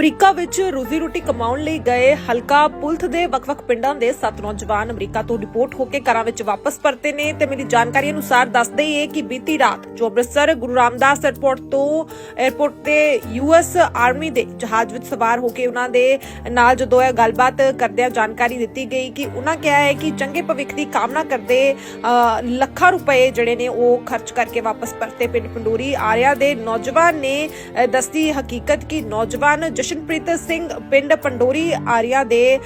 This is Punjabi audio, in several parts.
ਅਮਰੀਕਾ ਵਿੱਚ ਰੋਜ਼ੀ ਰੋਟੀ ਕਮਾਉਣ ਲਈ ਗਏ ਹਲਕਾ ਪੁਲਥ ਦੇ ਵੱਖ-ਵੱਖ ਪਿੰਡਾਂ ਦੇ ਸੱਤ ਨੌਜਵਾਨ ਅਮਰੀਕਾ ਤੋਂ ਰਿਪੋਰਟ ਹੋ ਕੇ ਘਰਾਂ ਵਿੱਚ ਵਾਪਸ ਪਰਤੇ ਨੇ ਤੇ ਮਿਲੀ ਜਾਣਕਾਰੀ ਅਨੁਸਾਰ ਦੱਸਦੇ ਹੀ ਹੈ ਕਿ ਬੀਤੀ ਰਾਤ ਜੋ ਅੰਮ੍ਰਿਤਸਰ, ਗੁਰੂ ਰਾਮਦਾਸ 에ਅਰਪੋਰਟ ਤੋਂ 에ਅਰਪੋਰਟ ਤੇ ਯੂਐਸ ਆਰਮੀ ਦੇ ਜਹਾਜ਼ ਵਿੱਚ ਸਵਾਰ ਹੋ ਕੇ ਉਹਨਾਂ ਦੇ ਨਾਲ ਜਦੋਂ ਇਹ ਗੱਲਬਾਤ ਕਰਦਿਆਂ ਜਾਣਕਾਰੀ ਦਿੱਤੀ ਗਈ ਕਿ ਉਹਨਾਂ ਕਿਹਾ ਹੈ ਕਿ ਚੰਗੇ ਭਵਿੱਖ ਦੀ ਕਾਮਨਾ ਕਰਦੇ ਲੱਖਾਂ ਰੁਪਏ ਜਿਹੜੇ ਨੇ ਉਹ ਖਰਚ ਕਰਕੇ ਵਾਪਸ ਪਰਤੇ। ਪਿੰਡ ਪੰਡੂਰੀ ਆਰਿਆ ਦੇ ਨੌਜਵਾਨ ਨੇ ਦੱਸਦੀ ਹਕੀਕਤ ਕਿ ਨੌਜਵਾਨ ਜਸ਼ਨਪ੍ਰੀਤ ਸਿੰਘ ਪਿੰਡ ਪੰਡੋਰੀ ਆਰੀਆ ਦੇ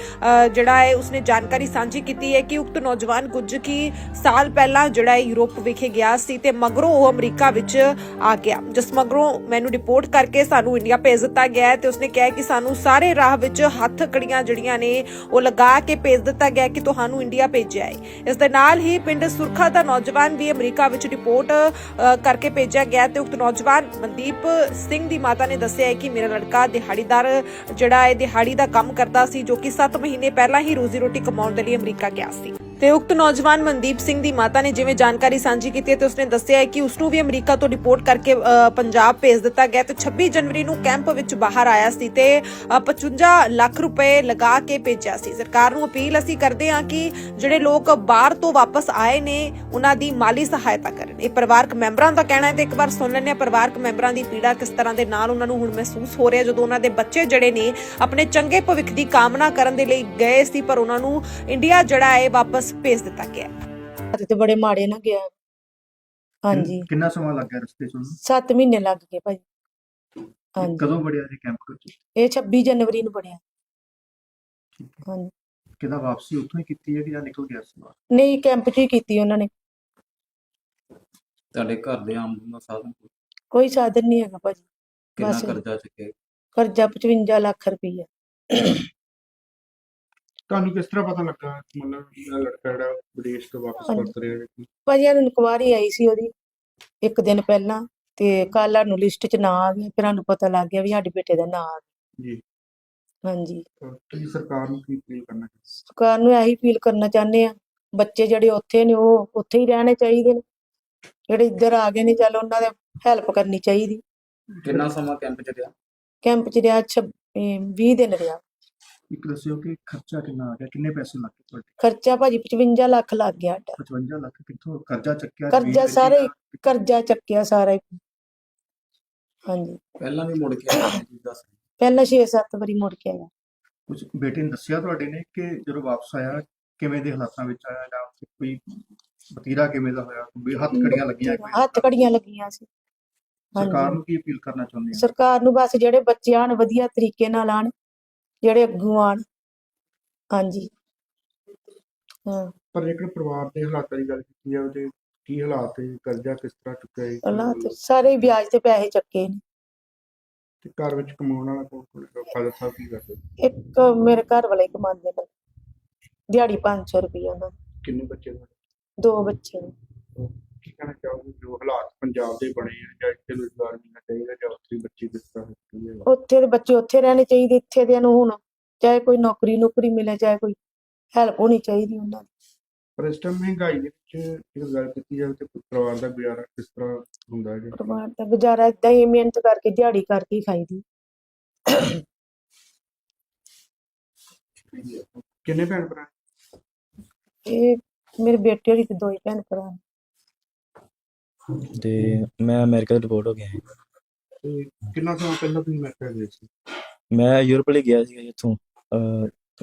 ਜਿਹੜਾ ਹੈ, ਉਸਨੇ ਜਾਣਕਾਰੀ ਸਾਂਝੀ ਕੀਤੀ ਹੈ ਕਿ ਉਕਤ ਨੌਜਵਾਨ ਕੁਝ ਕੀ ਸਾਲ ਪਹਿਲਾਂ ਜਿਹੜਾ ਹੈ ਯੂਰਪ ਵਿਖੇ ਗਿਆ ਸੀ ਤੇ ਮਗਰੋਂ ਉਹ ਅਮਰੀਕਾ ਵਿੱਚ ਆ ਗਿਆ। ਜਿਸ ਮਗਰੋਂ ਮੈਨੂੰ ਰਿਪੋਰਟ ਕਰਕੇ ਸਾਨੂੰ ਇੰਡੀਆ ਭੇਜ ਦਿੱਤਾ ਗਿਆ ਹੈ ਤੇ ਉਸਨੇ ਕਿਹਾ ਕਿ ਸਾਨੂੰ ਸਾਰੇ ਰਾਹ ਵਿੱਚ ਹੱਥ ਕੜੀਆਂ ਜਿਹੜੀਆਂ ਨੇ, ਉਹ ਲਗਾ ਕੇ ਭੇਜ ਦਿੱਤਾ ਗਿਆ ਕਿ ਤੁਹਾਨੂੰ ਇੰਡੀਆ ਭੇਜਿਆ ਹੈ। ਇਸ ਦੇ ਨਾਲ ਹੀ ਪਿੰਡ ਸੁਰਖਾ ਦਾ ਨੌਜਵਾਨ ਵੀ ਅਮਰੀਕਾ ਵਿੱਚ ਰਿਪੋਰਟ ਕਰਕੇ ਭੇਜਿਆ ਗਿਆ ਤੇ ਉਕਤ ਨੌਜਵਾਨ ਮਨਦੀਪ ਸਿੰਘ ਦੀ ਮਾਤਾ ਨੇ ਦੱਸਿਆ ਹੈ ਕਿ ਮੇਰਾ ਲੜਕਾ ਦਿਹਾੜੀ ਦਿਹਾੜੀਦਾਰ ਜਿਹੜਾ ਇਹ ਦਿਹਾੜੀ ਦਾ ਕੰਮ ਕਰਦਾ ਸੀ ਜੋ ਕਿ 7 ਮਹੀਨੇ ਪਹਿਲਾਂ ਹੀ ਰੋਜ਼ੀ ਰੋਟੀ ਕਮਾਉਣ ਦੇ ਲਈ ਅਮਰੀਕਾ ਗਿਆ ਸੀ। ਤੇ ਉਕਤ ਨੌਜਵਾਨ ਮਨਦੀਪ ਸਿੰਘ ਦੀ ਮਾਤਾ ਨੇ ਜਿਵੇਂ ਜਾਣਕਾਰੀ ਸਾਂਝੀ ਕੀਤੀ ਹੈ ਤੇ ਉਸਨੇ ਦੱਸਿਆ ਹੈ ਕਿ ਉਸ ਨੂੰ ਵੀ ਅਮਰੀਕਾ ਤੋਂ ਰਿਪੋਰਟ ਕਰਕੇ ਪੰਜਾਬ ਭੇਜ ਦਿੱਤਾ ਗਿਆ ਤੇ 26 ਜਨਵਰੀ ਨੂੰ ਕੈਂਪ ਵਿੱਚ ਬਾਹਰ ਆਇਆ ਸੀ ਤੇ 55 ਲੱਖ ਰੁਪਏ ਲਗਾ ਕੇ ਭੇਜਿਆ ਸੀ। ਸਰਕਾਰ ਨੂੰ ਅਪੀਲ ਅਸੀਂ ਕਰਦੇ ਹਾਂ ਕਿ ਜਿਹੜੇ ਲੋਕ ਬਾਹਰ ਤੋਂ ਵਾਪਸ ਆਏ ਨੇ, ਉਹਨਾਂ ਦੀ ਮਾਲੀ ਸਹਾਇਤਾ ਕਰਨ। ਇਹ ਪਰਿਵਾਰਕ ਮੈਂਬਰਾਂ ਦਾ ਕਹਿਣਾ ਹੈ ਤੇ ਇੱਕ ਵਾਰ ਸੁਣ ਲੈਂਦੇ ਹਾਂ ਪਰਿਵਾਰਕ ਮੈਂਬਰਾਂ ਦੀ ਪੀੜਾ ਕਿਸ ਤਰ੍ਹਾਂ ਦੇ ਨਾਲ ਉਹਨਾਂ ਨੂੰ ਹੁਣ ਮਹਿਸੂਸ ਹੋ ਰਿਹਾ ਜਦੋਂ ਉਹਨਾਂ ਦੇ ਬੱਚੇ ਜਿਹੜੇ ਨੇ ਆਪਣੇ ਚੰਗੇ ਭਵਿੱਖ ਦੀ ਕਾਮਨਾ ਕਰਨ ਦੇ ਲਈ ਗਏ ਸੀ, ਪਰ ਉਹਨਾਂ ਨੂੰ ਇੰਡੀਆ ਜਿਹੜਾ ਹੈ, ਵਾਪਸ ਭੇਜ ਦਿੱਤਾ ਗਿਆ ਤੇ ਬੜੇ ਮਾੜੇ ਨਾ ਗਿਆ। ਹਾਂਜੀ। ਕਿੰਨ- ਸਮਾਂ ਲੱਗ ਗਿਆ ਰਸਤੇ 'ਚ ਉਹਨੂੰ 7 ਮਹੀਨੇ ਲੱਗ ਗਏ ਭਾਈ। ਹਾਂਜੀ। ਕਦੋਂ ਵੜਿਆ ਜੀ ਕੈਂਪ ਵਿੱਚ ਇਹ 26 ਜਨਵਰੀ ਨੂੰ ਬਣਿਆ। ਹਾਂਜੀ। ਕਿਹਦਾ ਵਾਪਸੀ ਉੱਥੋਂ ਹੀ ਕੀਤੀ ਹੈ ਕਿ ਜਾਂ ਨਿਕਲ ਗਿਆ ਸੀ? ਬਾਹਰ? ਨਹੀਂ ਕੈਂਪ 'ਚ ਹੀ ਕੀਤੀ ਉਹਨਾਂ ਨੇ। ਤੁਹਾਡੇ ਘਰ ਦੇ ਆਮਦਨ ਦਾ ਸਾਧਨ ਕੋਈ? ਸਾਧਨ ਨਹੀਂ ਹੈਗਾ ਭਾਜੀ। ਕਿੰਨਾ ਬਸ। ਕਰਜ਼ਾ ਚੁੱਕੇ ਕਰਜ਼ਾ 55 ਲੱਖ ਰੁਪਈਆ। ਤੁਹਾਨੂੰ ਕਿਸ ਤਰ੍ਹਾਂ ਪਤਾ ਲੱਗਾ ਮਤਲਬ ਮੇਰਾ ਲੜਕਾ ਜਿਹੜਾ ਵਿਦੇਸ਼ ਤੋਂ ਵਾਪਸ। ਪਰਤ ਰਿਹਾ ਹੈ ਭਾਜੀ ਨੂੰ ਇਨਕੁਆਰੀ ਆਈ ਸੀ ਉਹਦੀ ਇੱਕ ਦਿਨ ਪਹਿਲਾਂ ਤੇ ਕੱਲ੍ਹ ਨੂੰ ਲਿਸਟ 'ਚ ਨਾਂ ਆ ਗਿਆ ਫਿਰ ਸਾਨੂੰ ਪਤਾ ਲੱਗ ਗਿਆ ਵੀ ਸਾਡੇ ਬੇਟੇ ਦਾ ਨਾਂ ਆ ਗਿਆ। ਜੀ। ਹਾਂਜੀ। ਤੁਸੀਂ ਸਰਕਾਰ ਨੂੰ ਕੀ ਅਪੀਲ ਕਰਨਾ ਚਾਹੁੰਦੇ ਸਰਕਾਰ ਨੂੰ ਇਹੀ ਅਪੀਲ ਕਰਨਾ ਚਾਹੁੰਦੇ ਆ ਬੱਚੇ ਜਿਹੜੇ ਉੱਥੇ ਨੇ ਉਹ ਉੱਥੇ ਹੀ ਰਹਿਣੇ ਚਾਹੀਦੇ ਨੇ। ਜਿਹੜੇ ਇੱਧਰ ਆ ਗਏ ਨੇ ਚੱਲ ਉਹਨਾਂ ਦੇ ਹੈਲਪ ਕਰਨੀ ਚਾਹੀਦੀ। ਕਿੰਨਾ ਸਮਾਂ ਕੈਂਪ ਚ ਰਿਹਾ? ਕੈਂਪ 'ਚ ਰਿਹਾ 20 ਦਿਨ ਰਿਹਾ। ਇੱਕ ਦੱਸਿਓ ਕਿ ਖਰਚਾ ਕਿੰਨਾ ਆ ਗਿਆ? ਕਿੰਨੇ ਪੈਸੇ ਲੱਗੇ ਤੁਹਾਡੇ? ਖਰਚਾ ਭਾਜੀ 55 ਲੱਖ ਲੱਗ ਗਿਆ ਸਾਡਾ। 55 ਲੱਖ ਕਿੱਥੋਂ ਕਰਜ਼ਾ ਚੱਕਿਆ ਕਰਜ਼ਾ ਵੇਚੀ ਸਾਰੇ ਕਰਜ਼ਾ ਚੱਕਿਆ ਸਾਰਾ ਹੀ। ਹਾਂਜੀ। ਪਹਿਲਾਂ ਵੀ ਮੁੜ ਕੇ ਆਇਆ ਜੀ ਦੱਸ ਪਹਿਲਾਂ 6-7 ਵਾਰੀ ਮੁੜ ਕੇ ਆਇਆ। ਕੁਝ ਬੇਟੇ ਨੇ ਦੱਸਿਆ ਤੁਹਾਡੇ ਨੇ ਕਿ ਜਦੋਂ ਵਾਪਸ ਆਇਆ ਕਿਵੇਂ ਦੇ ਹਾਲਾਤਾਂ ਵਿੱਚ ਆਇਆ ਜਾਂ ਉੱਥੇ ਕੋਈ ਵਤੀਰਾ ਕਿਵੇਂ ਦਾ ਹੋਇਆ? ਵੀ ਹੱਥ ਕੜੀਆਂ ਲੱਗੀਆਂ ਕੋਈ ਹੱਥ ਕੜੀਆਂ ਲੱਗੀਆਂ ਸੀ। ਸਰਕਾਰ ਹਾਂਜੀ। ਨੂੰ ਕੀ ਅਪੀਲ ਕਰਨਾ ਚਾਹੁੰਦੇ ਆ ਸਰਕਾਰ ਨੂੰ ਬਸ ਜਿਹੜੇ ਬੱਚੇ ਆਣ ਵਧੀਆ ਤਰੀਕੇ ਨਾਲ ਆਣ ਜਿਹੜੇ ਅੱਗੋਂ ਆਣ ਹਾਂਜੀ। ਹਾਂ। ਪਰ ਜੇਕਰ ਪਰਿਵਾਰ ਦੇ ਹਾਲਾਤਾਂ ਦੀ ਗੱਲ ਕੀਤੀ ਜਾਵੇ ਤੇ ਕੀ ਹਾਲਾਤ ਹੈ ਕਰਜ਼ਾ ਕਿਸ ਤਰ੍ਹਾਂ ਚੁੱਕਿਆ ਹੈ ਅੱਲਾਹ ਤੇ ਸਾਰੇ ਵਿਆਜ ਤੇ ਪੈਸੇ ਚੱਕੇ ਨੇ। ਤੇ ਘਰ ਵਿੱਚ ਕਮਾਉਣ ਵਾਲਾ ਕੋਲ ਕੋਲ ਫਾਦਰ ਸਾਹਿਬ ਕੀ ਕਰਦੇ? ਇੱਕ ਮੇਰੇ ਘਰ ਵਾਲੇ ਕਮਾਉਂਦੇ ਨੇ। ਦਿਹਾੜੀ 500 ਰੁਪਏ ਉਹਨਾਂ ਦੀ। ਕਿੰਨੇ ਬੱਚੇ ਤੁਹਾਡੇ ਦੋ ਬੱਚੇ ਨੇ। ਕੀ ਕਹਿਣਾ ਚਾਹੋਗੇ? ਜੋ ਹਾਲਾਤ ਪੰਜਾਬ ਦੇ ਬਣੇ ਆ ਜਾਂ ਇੱਥੇ ਰੁਜ਼ਗਾਰ ਮਿਲਣਾ ਚਾਹੀਦਾ ਜਾਂ ਉੱਥੇ ਬੱਚੇ ਕਿਸ ਤਰ੍ਹਾਂ ਕੀ ਹੈ ਉੱਥੇ ਦੇ ਬੱਚੇ ਉੱਥੇ ਰਹਿਣੇ ਚਾਹੀਦੇ ਇੱਥੇ ਦੇ ਨੂੰ ਹੁਣ ਚਾਹੇ ਕੋਈ ਨੌਕਰੀ ਨੌਕਰੀ ਮਿਲੇ ਚਾਹੇ ਕੋਈ ਹੈਲਪ ਹੋਣੀ ਚਾਹੀਦੀ ਉਹਨਾਂ ਦੀ ਪਰ ਇਸ ਟਾਈਮ ਮਹਿੰਗਾਈ ਦੇ ਵਿੱਚ ਜੇਕਰ ਗੱਲ ਕੀਤੀ ਜਾਵੇ ਤੇ ਪਰਿਵਾਰ ਦਾ ਗੁਜ਼ਾਰਾ ਕਿਸ ਤਰ੍ਹਾਂ ਹੁੰਦਾ ਹੈ ਜੀ ਪਰਿਵਾਰ ਦਾ ਗੁਜ਼ਾਰਾ ਏਦਾਂ ਹੀ ਮਿਹਨਤ ਕਰਕੇ ਦਿਹਾੜੀ ਕਰਕੇ ਹੀ ਖਾਈਦੀ ਕਿੰਨੇ ਭੈਣ ਭਰਾ ਇਹ ਮੇਰੇ ਬੇਟੇ ਹੋਰੀ ਤੇ ਦੋ ਹੀ ਭੈਣ ਭਰਾ ਨੇ। ਤੇ ਮੈਂ ਅਮਰੀਕਾ ਤੋਂ ਰਿਪੋਰਟ ਹੋ ਗਿਆ ਹਾਂ। ਤੇ ਕਿੰਨਾ ਸਮਾਂ ਪਹਿਲਾਂ ਤੁਸੀਂ ਅਮਰੀਕਾ ਗਏ ਸੀ? ਮੈਂ ਯੂਰਪ ਲਈ ਗਿਆ ਸੀਗਾ ਇੱਥੋਂ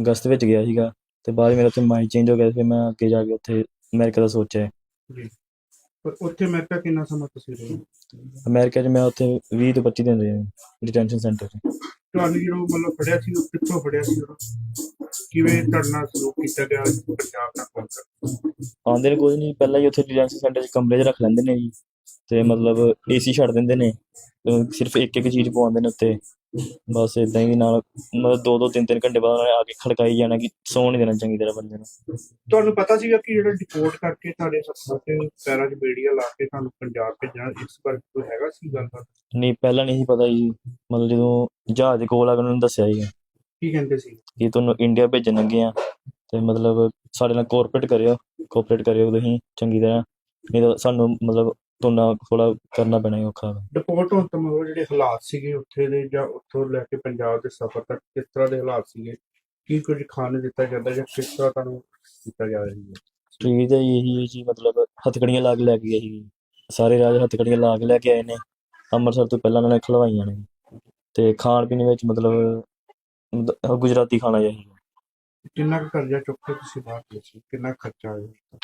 ਅਗਸਤ ਵਿੱਚ ਗਿਆ ਸੀਗਾ ਤੇ ਬਾਅਦ ਮੇਰਾ ਉੱਥੇ ਮਾਈਂਡ ਚੇਂਜ ਹੋ ਗਿਆ ਫਿਰ ਮੈਂ ਅੱਗੇ ਜਾ ਕੇ ਉੱਥੇ ਅਮਰੀਕਾ ਦਾ ਸੋਚਿਆ। ਜੀ। ਪਰ ਉੱਥੇ ਅਮਰੀਕਾ ਕਿੰਨਾ ਸਮਾਂ ਤੁਸੀਂ ਰਹੇ? ਅਮਰੀਕਾ 'ਚ ਮੈਂ ਉੱਥੇ 20 ਤੋਂ 25 ਦਿਨ ਰਿਹਾ ਡਿਟੈਂਸ਼ਨ ਸੈਂਟਰ 'ਚ। ਤੁਹਾਨੂੰ ਜਦੋਂ ਮਤਲਬ ਫੜਿਆ ਸੀ ਉਹ ਕਿੱਥੋਂ ਫੜਿਆ ਸੀ ਉਹ ਕਿਵੇਂ ਨਾਲ ਸਲੂਕ ਕੀਤਾ ਗਿਆ ਪੰਜਾਬ ਨਾਲ ਪਹੁੰਚ? ਆਉਂਦੇ ਨੇ ਕੋਈ ਨਹੀਂ ਪਹਿਲਾਂ ਹੀ ਉੱਥੇ ਡਿਟੈਂਸ਼ਨ ਸੈਂਟਰ 'ਚ ਕਮਰੇ 'ਚ ਰੱਖ ਲੈਂਦੇ ਨੇ ਜੀ। ਤੇ ਮਤਲਬ ਏਸੀ ਛੱਡ ਦਿੰਦੇ ਨੇ ਸਿਰਫ ਇੱਕ ਇੱਕ ਚੀਜ਼ ਪਵਾਉਂਦੇ ਨੇ ਉੱਤੇ ਬਸ ਇਦਾਂ ਹੀ ਨਾਲ ਮਤਲਬ ਦੋ ਦੋ ਤਿੰਨ ਤਿੰਨ ਘੰਟੇ ਬਾਅਦ ਉਹਨਾਂ ਆ ਕੇ ਖੜਕਾਈ ਜਾਣਾ ਕਿ ਸੌਣ ਨਹੀਂ ਦੇਣਾ ਚੰਗੀ ਤਰ੍ਹਾਂ ਬੰਦੇ ਨੂੰ। ਤੁਹਾਨੂੰ ਪਤਾ ਸੀਗਾ ਕਿ ਜਿਹੜਾ ਡਿਪੋਰਟ ਕਰਕੇ ਤੁਹਾਡੇ ਸੱਤਾਂ ਤੇ ਪੈਰਾਂ 'ਚ ਬੇੜੀਆਂ ਲਾ ਕੇ ਤੁਹਾਨੂੰ ਪੰਜਾਬ ਭੇਜਣਾ ਇਸ ਬਾਰੇ ਕੋਈ ਹੈਗਾ ਸੀ ਗੱਲਬਾਤ? ਨਹੀਂ ਪਹਿਲਾਂ ਨਹੀਂ ਸੀ ਪਤਾ ਜੀ। ਮਤਲਬ ਜਦੋਂ ਜਹਾਜ਼ ਦੇ ਕੋਲ ਆ ਕੇ ਉਹਨਾਂ ਨੇ ਦੱਸਿਆ ਸੀ ਕੀ ਕਹਿੰਦੇ ਸੀ? ਕਿ ਤੁਹਾਨੂੰ ਇੰਡੀਆ ਭੇਜਣ ਲੱਗੇ ਆ ਤੇ ਮਤਲਬ ਸਾਡੇ ਨਾਲ ਕੋਆਪਰੇਟ ਕਰਿਓ ਕੋਆਪਰੇਟ ਕਰਿਓ ਤੁਸੀਂ ਚੰਗੀ ਤਰ੍ਹਾਂ ਨਹੀਂ ਤਾਂ ਸਾਨੂੰ ਮਤਲਬ ਤੁਰਨਾ ਥੋੜਾ ਕਰਨਾ ਪੈਣਾ ਹੈ ਔਖਾ। ਡਿਪੋਰਟ ਹੋਣ ਤੋਂ ਮਗਰੋਂ ਜਿਹੜੇ ਹਾਲਾਤ ਸੀਗੇ ਉੱਥੇ ਦੇ ਜਾਂ ਉੱਥੋਂ ਲੈ ਕੇ ਪੰਜਾਬ ਦੇ ਸਫ਼ਰ ਤੱਕ ਕਿਸ ਤਰ੍ਹਾਂ ਦੇ ਹਾਲਾਤ ਸੀਗੇ? ਕੀ ਕੁਝ ਖਾਣ ਨੂੰ ਦਿੱਤਾ ਜਾਂਦਾ ਜਾਂ ਕਿਸ ਤਰ੍ਹਾਂ ਤੁਹਾਨੂੰ ਦਿੱਤਾ ਜਾ ਰਿਹਾ ਹੈ ਟ੍ਰੀ ਤੇ ਇਹੀ ਹੈ ਜੀ ਮਤਲਬ ਹੱਥਕੜੀਆਂ ਲਾ ਕੇ ਲੈ ਕੇ ਸੀ। ਸਾਰੇ ਰਾਜ ਹੱਥਕੜੀਆਂ ਲਾ ਕੇ ਲੈ ਕੇ ਆਏ ਨੇ। ਅੰਮ੍ਰਿਤਸਰ ਤੋਂ ਪਹਿਲਾਂ ਉਹਨਾਂ ਨੇ ਖਲਵਾਈਆਂ ਨੇ। ਤੇ ਖਾਣ ਪੀਣ ਵਿੱਚ ਮਤਲਬ ਮਤ- ਗੁਜਰਾਤੀ ਖਾਣਾ ਜਿਹਾ। ਕਿੰਨਾ ਕੁ ਕਰਜ਼ਾ ਚੁੱਕ ਕੇ ਤੁਸੀਂ ਬਾਹਰ ਗਏ ਸੀ ਕਿੰਨਾ ਕੁ ਖਰਚਾ ਆਇਆ?